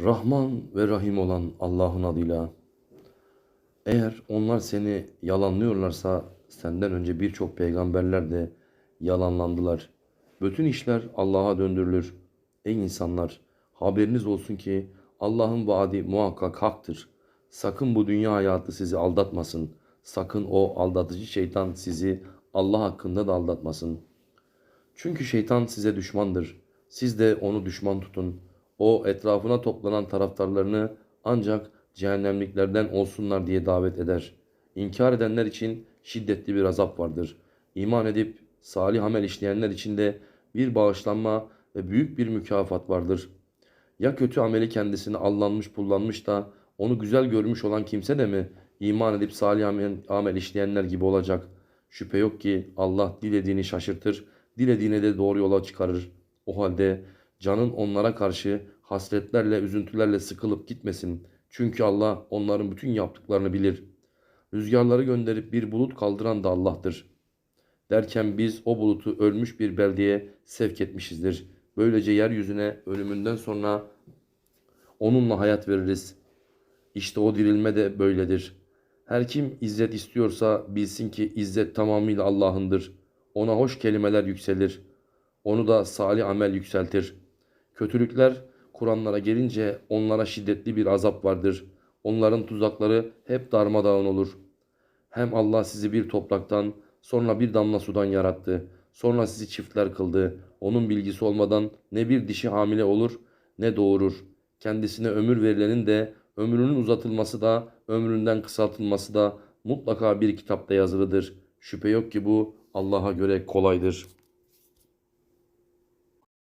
Rahman ve Rahim olan Allah'ın adıyla. Eğer onlar seni yalanlıyorlarsa senden önce birçok peygamberler de yalanlandılar. Bütün işler Allah'a döndürülür. Ey insanlar, haberiniz olsun ki Allah'ın vaadi muhakkak haktır. Sakın bu dünya hayatı sizi aldatmasın. Sakın o aldatıcı şeytan sizi Allah hakkında da aldatmasın. Çünkü şeytan size düşmandır. Siz de onu düşman tutun. O etrafına toplanan taraftarlarını ancak cehennemliklerden olsunlar diye davet eder. İnkar edenler için şiddetli bir azap vardır. İman edip salih amel işleyenler için de bir bağışlanma ve büyük bir mükafat vardır. Ya kötü ameli kendisine allanmış pullanmış da onu güzel görmüş olan kimse de mi iman edip salih amel, amel işleyenler gibi olacak? Şüphe yok ki Allah dilediğini şaşırtır, dilediğine de doğru yola çıkarır. O halde canın onlara karşı hasretlerle, üzüntülerle sıkılıp gitmesin. Çünkü Allah onların bütün yaptıklarını bilir. Rüzgarları gönderip bir bulut kaldıran da Allah'tır. Derken biz o bulutu ölmüş bir beldeye sevk etmişizdir. Böylece yeryüzüne ölümünden sonra onunla hayat veririz. İşte o dirilme de böyledir. Her kim izzet istiyorsa bilsin ki izzet tamamıyla Allah'ındır. Ona hoş kelimeler yükselir. Onu da salih amel yükseltir. Kötülükler Kur'anlara gelince onlara şiddetli bir azap vardır. Onların tuzakları hep darmadağın olur. Hem Allah sizi bir topraktan, sonra bir damla sudan yarattı. Sonra sizi çiftler kıldı. Onun bilgisi olmadan ne bir dişi hamile olur ne doğurur. Kendisine ömür verilenin de ömrünün uzatılması da ömründen kısaltılması da mutlaka bir kitapta yazılıdır. Şüphe yok ki bu Allah'a göre kolaydır.''